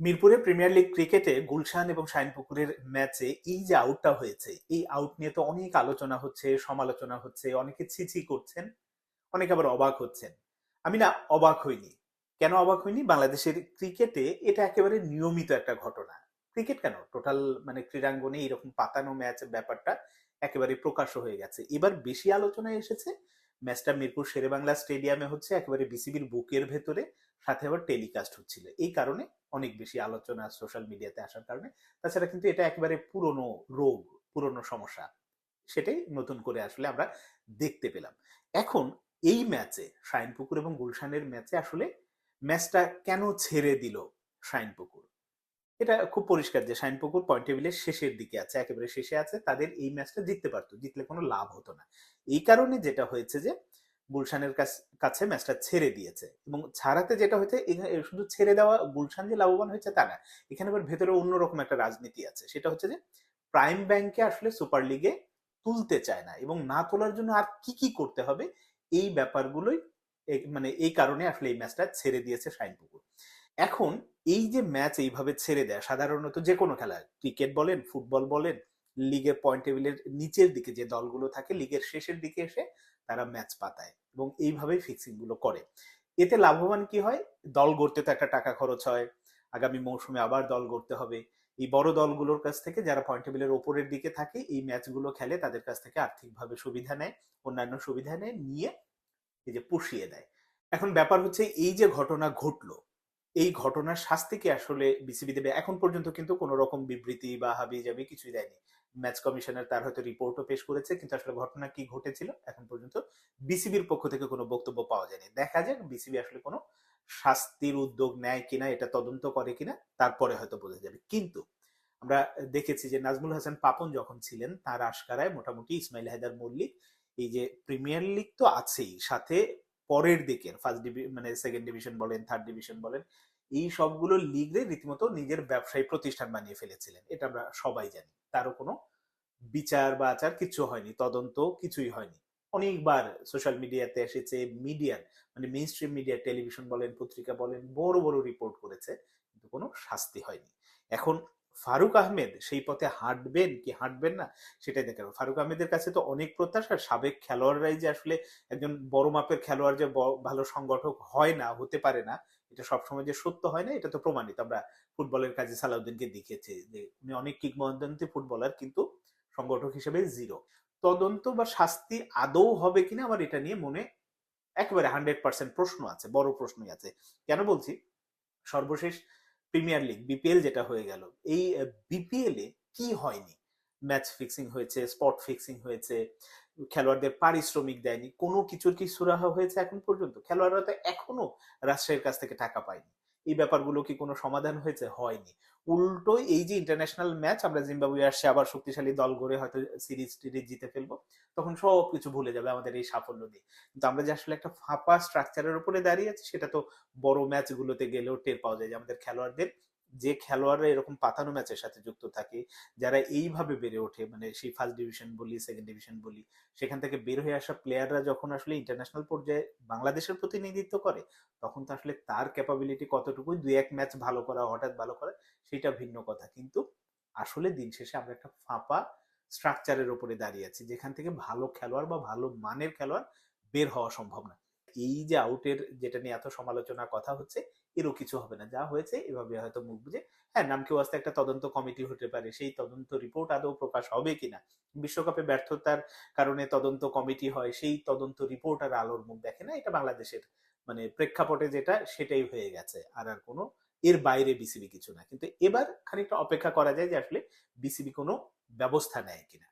মিরপুরে premier league ক্রিকেটে গুলশান এবং শাইনপুকুরের ম্যাচে এই যে আউটটা হয়েছে, এই আউট নিয়ে তো অনেক আলোচনা হচ্ছে, সমালোচনা হচ্ছে, অনেকে ছিছি করছেন, অনেকে আবার অবাক হচ্ছেন। আমি না অবাক হইনি। কেন অবাক হইনি? বাংলাদেশের ক্রিকেটে এটা একেবারে নিয়মিত একটা ঘটনা। ক্রিকেট কেন? টোটাল মানে ক্রীড়াঙ্গনে এরকম পাতানো ম্যাচ ব্যাপারটা একেবারে প্রকাশ্য হয়ে গেছে। এবার বেশি আলোচনায় এসেছে ম্যাচটা মিরপুর শেরেবাংলা স্টেডিয়ামে হচ্ছে, একেবারে বিসিবির বুকের ভেতরে সাথে আবার টেলিকাস্ট হচ্ছিল। এই কারণে অনেক বেশি আলোচনা সোশ্যাল মিডিয়াতে আসার কারণে। তাছাড়া কিন্তু এটা একেবারে পুরনো রোগ, পুরনো সমস্যা, সেটাই নতুন করে আসলে আমরা দেখতে পেলাম। এখন এই ম্যাচে শাইনপুকুর এবং গুলশানের ম্যাচে আসলে ম্যাচটা কেন ছেড়ে দিল শাইনপুকুর? এটা খুব পরিষ্কার যে শাইনপুকুর পয়েন্ট টেবিলের শেষের দিকে আছে, একেবারে শেষে আছে, তাদের এই ম্যাচটা জিততে পারতো, জিতলে কোনো লাভ হতো না। এই কারণে যেটা হয়েছে যে, গুলশানের কাছ- ম্যাচটা ছেড়ে দিয়েছে এবং ছাড়াতে যেটা হয়েছে শুধু ছেড়ে দেওয়া গুলশান যে লাভবান হয়েছে তা না, এখানে আবার ভেতরে অন্যরকম একটা রাজনীতি আছে। সেটা হচ্ছে যে প্রাইম ব্যাংকে আসলে সুপার লিগে তুলতে চায় না এবং না তোলার জন্য আর কি কি করতে হবে, এই ব্যাপারগুলোই মানে এই কারণে আসলে এই ম্যাচটা ছেড়ে দিয়েছে শাইনপুকুর এখন এই যে ম্যাচ এইভাবে ছেড়ে দেয়, সাধারণত যে কোনো খেলা ক্রিকেট বলেন ফুটবল বলেন লিগের পয়েন্ট টেবিলের নিচের দিকে যে দলগুলো থাকে লিগের শেষের দিকে এসে তারা ম্যাচ পাতায় এবং এইভাবে ফিক্সিংগুলো করে। এতে লাভবান কি হয়? দল গড়তে তো একটা টাকা খরচ হয়। আগামী মৌসুমে আবার দল গড়তে হবে। এই বড় দলগুলোর কাছ থেকে যারা পয়েন্ট টেবিলের ওপরের দিকে থাকে, এই ম্যাচগুলো খেলে তাদের কাছ থেকে আর্থিকভাবে সুবিধা নেয়, অন্যান্য সুবিধা নেয়, নিয়ে এই যে পুষিয়ে দেয়। এখন ব্যাপার হচ্ছে এই যে ঘটনা ঘটলো এই ঘটনার শাস্তি কি আসলে বিসিবি দেবে? এখন পর্যন্ত কিন্তু কোনো রকম বিবৃতি বা হাবি জাবি কিছুই দেয়নি। ম্যাচ কমিশনার তার হয়তো রিপোর্টও পেশ করেছে, কিন্তু আসলে ঘটনা কি ঘটেছিল এখন পর্যন্ত বিসিবির পক্ষ থেকে কোনো বক্তব্য পাওয়া যায়নি। দেখা যাক বিসিবি আসলে কোনো শাস্তির উদ্যোগ নেয় কিনা, এটা তদন্ত করে কিনা, তারপরে হয়তো বোঝা যাবে। কিন্তু আমরা দেখেছি যে নাজমুল হাসান পাপন যখন ছিলেন, তার আশকারায় মোটামুটি ইসমাইল হায়দার মল্লিক, এই যে প্রিমিয়ার লিগ তো আছেই, সাথে পরের দিকের ফার্স্ট ডিভি মানে সেকেন্ড ডিভিশন বলেন থার্ড ডিভিশন বলেন, এই সবগুলো লিগে রীতিমতো নিজের ব্যবসায়ী প্রতিষ্ঠান বানিয়ে ফেলেছিলেন। এটা আমরা সবাই জানি। তারও কোনো বিচার বা আচার কিছু হয়নি, তদন্ত কিছুই হয়নি। অনেকবার সোশ্যাল মিডিয়াতে এসেছে মিডিয়ার মানে মেইন স্ট্রিম মিডিয়া টেলিভিশন বলেন, পত্রিকা বলেন, বড় বড় রিপোর্ট করেছে, কিন্তু কোনো শাস্তি হয়নি। এখন ফারুক আহমেদ সেই পথে হাঁটবেন কি হাঁটবেন না সেটাই দেখে ফারুক আহমেদের কাছে তো অনেক প্রত্যাশা, সাবেক খেলোয়াড়রাই যে আসলে একজন বড় মাপের খেলোয়াড় যে ভালো সংগঠক হয় না, হতে পারে না, এটা সবসময় যে সত্য হয় না, এটা তো প্রমাণিত। আমরা ফুটবলের কাজে সালাউদ্দিনকে দেখেছি যে উনি অনেক কিংবদন্তি ফুটবলার, কিন্তু সংগঠক হিসেবে জিরো তদন্ত বা শাস্তি আদৌ হবে কিনা আমার এটা নিয়ে মনে একেবারে হান্ড্রেড পার্সেন্ট প্রশ্ন আছে, বড় প্রশ্নই আছে। কেন বলছি? সর্বশেষ প্রিমিয়ার লিগ বিপিএল যেটা হয়ে গেল, এই বিপিএল এ কি হয়নি? ম্যাচ ফিক্সিং হয়েছে স্পট ফিক্সিং হয়েছে, খেলোয়াড়দের পারিশ্রমিক দেয়নি, কোনো কিছুর কি সুরাহা হয়েছে এখন পর্যন্ত? খেলোয়াড়রা তো এখনও রাষ্ট্রের কাছ থেকে টাকা পায়নি। এই ব্যাপারগুলো কি কোনো সমাধান হয়েছে? হয়নি। উল্টো এই যে ইন্টারন্যাশনাল ম্যাচ আমরা জিম্বাবুয়ে আসছে, আবার শক্তিশালী দল গড়ে হয়তো সিরিজ টিরিজ জিতে ফেলব, তখন সব কিছু ভুলে যাবে আমাদের এই সাফল্য দিয়ে কিন্তু আমরা যে আসলে একটা ফাঁপা স্ট্রাকচারের উপরে দাঁড়িয়ে আছি, সেটা তো বড় ম্যাচগুলোতে গেলেও টের পাওয়া যায় যে আমাদের খেলোয়াড়দের যে খেলোয়াড়রা এরকম পাতানো ম্যাচের সাথে যুক্ত থাকে, যারা এইভাবে বেড়ে ওঠে মানে সেই ফার্স্ট ডিভিশন বলি সেকেন্ড ডিভিশন বলি, সেখান থেকে বের হয়ে আসা প্লেয়াররা যখন আসলে ইন্টারন্যাশনাল পর্যায়ে বাংলাদেশের প্রতিনিধিত্ব করে, তখন তো আসলে তার ক্যাপাবিলিটি কতটুকুই, দুই এক ম্যাচ ভালো করা, হঠাৎ ভালো করা, সেটা ভিন্ন কথা। কিন্তু আসলে দিন শেষে আমরা একটা ফাঁপা স্ট্রাকচারের উপরে দাঁড়িয়ে আছি, যেখান থেকে ভালো খেলোয়াড় বা ভালো মানের খেলোয়াড় বের হওয়া সম্ভব না। এই যে আউটের যেটা নিয়ে এত সমালোচনা কথা হচ্ছে, এরও কিছু হবে না। যা হয়েছে, এভাবে হয়তো মুখ বুঝে হ্যাঁ নাম কেউ আসতে একটা তদন্ত কমিটি হতে পারে। সেই তদন্ত রিপোর্ট আদৌ প্রকাশ হবে কিনা? বিশ্বকাপে ব্যর্থতার কারণে তদন্ত কমিটি হয়, সেই তদন্ত রিপোর্ট আর আলোর মুখ দেখে না। এটা বাংলাদেশের মানে প্রেক্ষাপটে যেটা, সেটাই হয়ে গেছে। আর আর কোনো, এর বাইরে বিসিবি কিছু না। কিন্তু এবার খানিকটা অপেক্ষা করা যায় যে আসলে বিসিবি কোনো ব্যবস্থা নেয় কিনা।